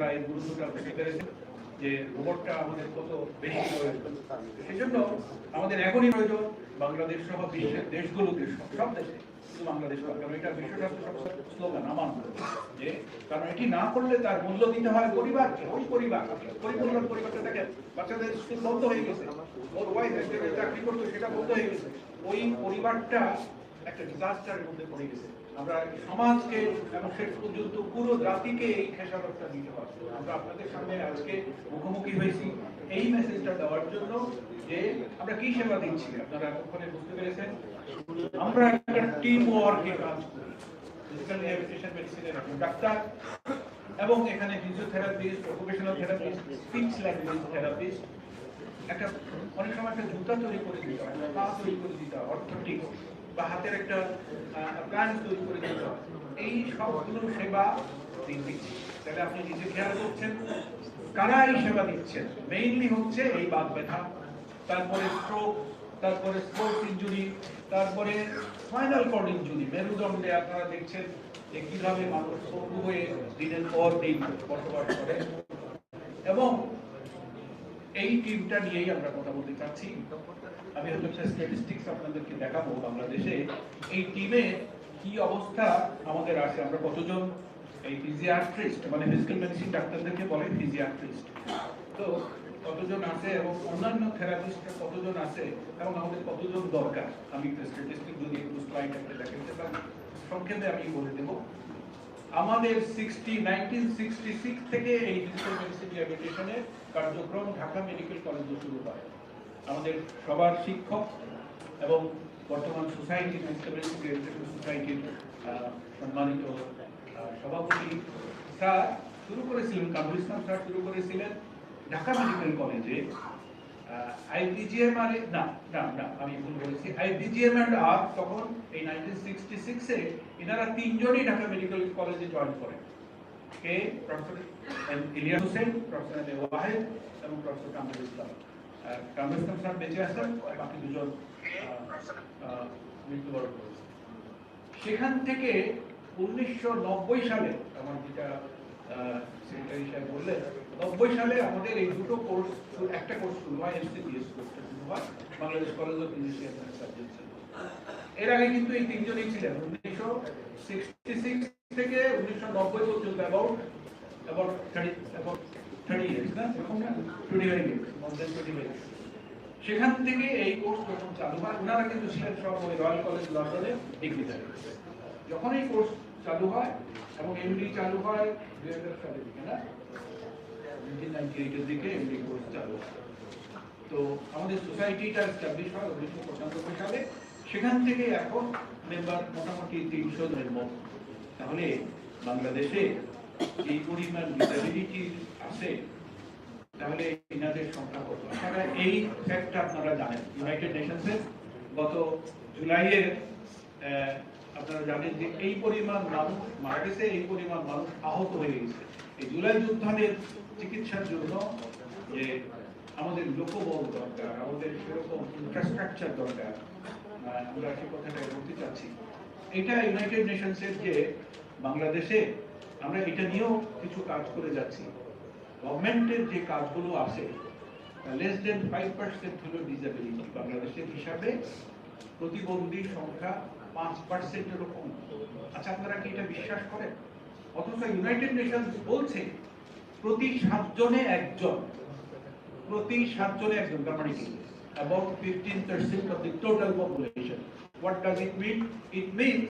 প্রায় গুরুত্বটা বুঝতে পেরেছে যে রোবটটা আমাদের কত বেশি প্রয়োজন সেই জন্য আমাদের এখনই প্রয়োজন বাংলাদেশ সহ বিশ্বের দেশগুলোকে সব- দেশে বাংলাদেশ কারণ এটা বিশ্ব স্বাস্থ্য স্লোগান আমার যে কারণ এটি না করলে তার মূল্য দিতে হয় পরিবারকে, ওই পরিবার, পরিপূর্ণ পরিবারটা দেখেন, বাচ্চাদের স্কুল বন্ধ হয়ে গেছে, ওর ওয়াইফ চাকরি করতো সেটা বন্ধ হয়ে গেছে, ওই পরিবারটা একটা ডিজাস্টারের মধ্যে পড়ে গেছে। আমরা সমাজকে এবং শেষ পর্যন্ত পুরো জাতিকে এই খেসারতটা দিতে পারব আমরা আপনাদের সামনে আজকে মুখোমুখি হয়েছি। এই মেসেজটা দেওয়ার জন্য যে আমরা কি সেবা দিচ্ছি, আপনারা ওখানে বুঝতে পেরেছেন? আমরা একটা টিম ওয়ার্কে কাজ করি। ফিজিক্যাল রিহ্যাবিলিটেশন মেডিসিনের ডাক্তার এবং এখানে physiotherapist occupational therapist speech language therapist একটা অনেক সময় একটা জুতা তৈরি করে দিতে হয় পা তৈরি করে দিতে হয় অর্থোটিক বা হাতের একটা প্ল্যান তৈরি করে দিতে হয় এই সবগুলো সেবা দিন দিচ্ছি। তাহলে আপনি নিজে খেয়াল করছেন, কারা এই সেবা দিচ্ছেন? মেইনলি হচ্ছে এই বাত ব্যথা, তারপরে স্ট্রোক তারপরে স্পোর্টস ইনজুরি তারপরে স্পাইনাল কর্ড ইঞ্জুরি মেরুদণ্ডে আপনারা দেখছেন যে কীভাবে মানুষ পঙ্গু হয়ে দিনের পর দিন বসবাস করে। এবং এই টিমটা নিয়েই আমরা কথা বলতে চাচ্ছি। আমি হয়তো স্ট্যাটিস্টিক্স আপনাদেরকে দেখাবো বাংলাদেশে। এই টিমে কি অবস্থা আমাদের আছে? আমরা কতজন? এই ফিজিয়াট্রিস্ট মানে ফিজিক্যাল মেডিসিন ডাক্তারদেরকে বলে ফিজিয়াট্রিস্ট তো কতজন আছে এবং অন্যান্য থেরাপিস্টরা কতজন আছে এবং আমাদের কতজন দরকার? আমি স্ট্যাটিস্টিক যদি একটু স্লাইড একটা দেখাতে পারি সংক্ষেপে আমি বলে দেবো। আমাদের সিক্সটি নাইনটিন সিক্সটি সিক্স থেকে এই ফিজিক্যাল মেডিসিন রিহ্যাবিলিটেশনের কার্যক্রম ঢাকা মেডিকেল কলেজে শুরু হয়। আমাদের সবার শিক্ষক এবং বর্তমান সোসাইটি সোসাইটির সম্মানিত সভাপতি স্যার শুরু করেছিলেন, কামরুল ইসলাম স্যার শুরু করেছিলেন ঢাকা মেডিকেল কলেজে আইবিজিএম আর না না না আমি ভুল বলেছি। আইবিজিএম এন্ড আর তখন এই 1966 এ এনারা তিনজনই ঢাকা মেডিকেল কলেজে জয়েন করেন কে? Professor Hossain professor M Wahed এবং প্রফেসর কামরুল ইসলাম। কামরুল ইসলাম স্যার বেঁচে আছেন বাকি দুজন মৃত্যুবরণ করেছেন। সেখান থেকে উনিশশো নব্বই সালে আমার যেটা সেক্রেটারি সাহেব বললেন নব্বই সালে আমাদের এই দুটো কোর্স একটা কোর্স শুরু হয় এসসিপিএস কোর্সটা শুরু হয়, বাংলাদেশ কলেজ অফ সার্জেন্স এর আগে কিন্তু এই তিনজনই ছিলেন, উনিশশো সিক্সটি সিক্স থেকে উনিশশো নব্বই পর্যন্ত about about thirty about thirty years না? এরকম না? Twenty five years more than twenty five সেখান থেকে এই কোর্স যখন চালু হয়। ওনারা কিন্তু ছিলেন সব ওই রয়্যাল কলেজ লন্ডনে ডিগ্রিধারী যখন এই কোর্স চালু হয় এবং এমডি চালু হয়, দুই হাজার সালের দিকে, না? নাইনটিন নাইনটি সেখান থেকে এখন মেম্বার মোটামুটি তিনশো জনের তাহলে বাংলাদেশে এই পরিমাণ ডিসেবিলিটি আছে তাহলে এনাদের সংখ্যা কত আপনারা এই ফ্যাক্টটা আপনারা জানেন ইউনাইটেড নেশনসের গত জুলাইয়ের আপনারা জানেন যে এই পরিমাণ মানুষ মারা গেছে, এই পরিমাণ মানুষ আহত হয়ে গেছে। এই জুলাই যুদ্ধের চিকিৎসার জন্য যে আমাদের লোকবল দরকার, আমাদের সেরকম ইনফ্রাস্ট্রাকচার দরকার। আমরা সে কথাটা বলতে চাচ্ছি। এটা ইউনাইটেড নেশনসের যে বাংলাদেশে আমরা এটা নিয়েও কিছু কাজ করে যাচ্ছি। গভর্নমেন্টের যে কাজগুলো আছে লেস দেন ফাইভ পার্সেন্ট হলো ডিসেবিলিটি বাংলাদেশের হিসাবে প্রতিবন্ধী সংখ্যা পাঁচ পার্সেন্টেরও কম। আচ্ছা আপনারা কি এটা বিশ্বাস করেন? অথচ ইউনাইটেড নেশনস বলছে প্রতি সাত জনে একজন। প্রতি সাত জনে একজন company about fifteen percent of the total population what does it mean it mean